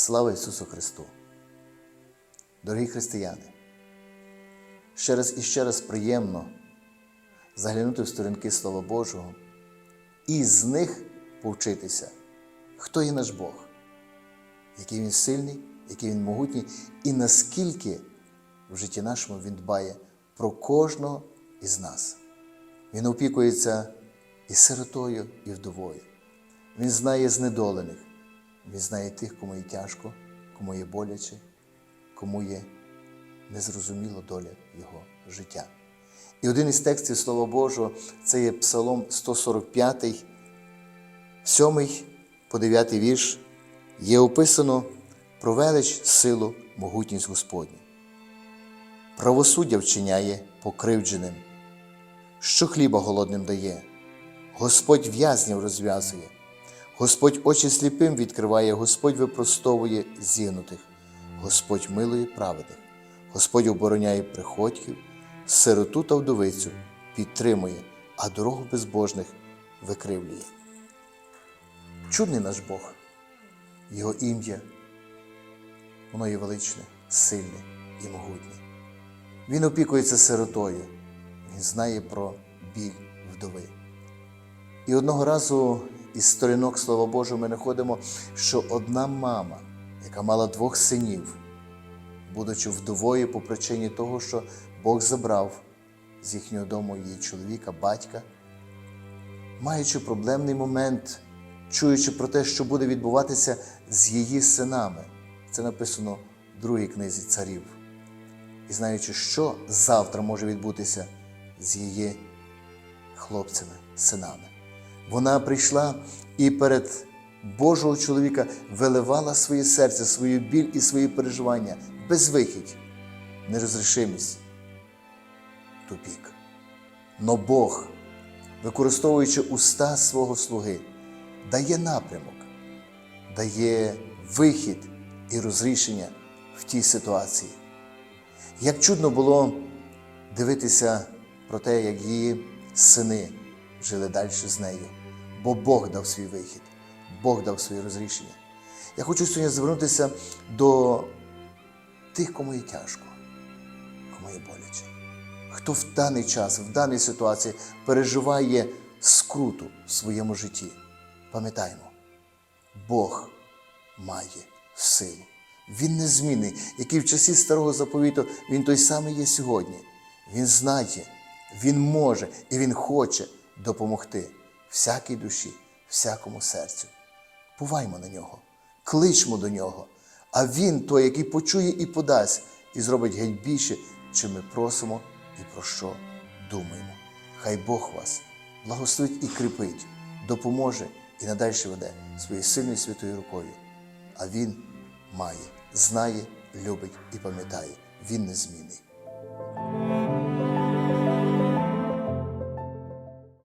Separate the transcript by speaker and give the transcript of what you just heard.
Speaker 1: Слава Ісусу Христу! Дорогі християни! Ще раз і ще раз приємно заглянути в сторінки Слова Божого і з них повчитися, хто є наш Бог, який Він сильний, який Він могутній, і наскільки в житті нашому Він дбає про кожного із нас. Він опікується і сиротою, і вдовою. Він знає знедолених, він знає тих, кому є тяжко, кому є боляче, кому є незрозуміла доля його життя. І один із текстів Слова Божого це є Псалом 145, 7 по 9 вірш, є описано про велич, силу, могутність Господню. Правосуддя вчиняє покривдженим, що хліба голодним дає, Господь в'язнів розв'язує, Господь очі сліпим відкриває, Господь випростовує зігнутих, Господь милує праведних, Господь обороняє приходьків, сироту та вдовицю підтримує, а дорогу безбожних викривлює. Чудний наш Бог, Його ім'я, воно є величне, сильне і могутнє. Він опікується сиротою, він знає про біль вдови. І одного разу із сторінок Слова Божого ми знаходимо, що одна мама, яка мала двох синів, будучи вдовою по причині того, що Бог забрав з їхнього дому її чоловіка, батька, маючи проблемний момент, чуючи про те, що буде відбуватися з її синами, це написано в другій книзі царів, і знаючи, що завтра може відбутися з її хлопцями, синами. Вона прийшла і перед Божого чоловіка виливала своє серце, свою біль і свої переживання, безвихідь, нерозрішимість, тупік. Но Бог, використовуючи уста свого слуги, дає напрямок, дає вихід і розрішення в тій ситуації. Як чудно було дивитися про те, як її сини жили далі з нею, бо Бог дав свій вихід, Бог дав своє розрішення. Я хочу сьогодні звернутися до тих, кому є тяжко, кому є боляче. Хто в даний час, в даній ситуації переживає скруту в своєму житті. Пам'ятаємо, Бог має силу. Він незмінний, який в часі старого заповіту він той самий є сьогодні. Він знає, він може і він хоче допомогти всякій душі, всякому серцю. Буваймо на нього, кличмо до нього, а він той, який почує і подасть, і зробить геть більше, чим ми просимо і про що думаємо. Хай Бог вас благословить і кріпить, допоможе і надальше веде своєю сильною святою рукою. А Він має, знає, любить і пам'ятає. Він незмінний.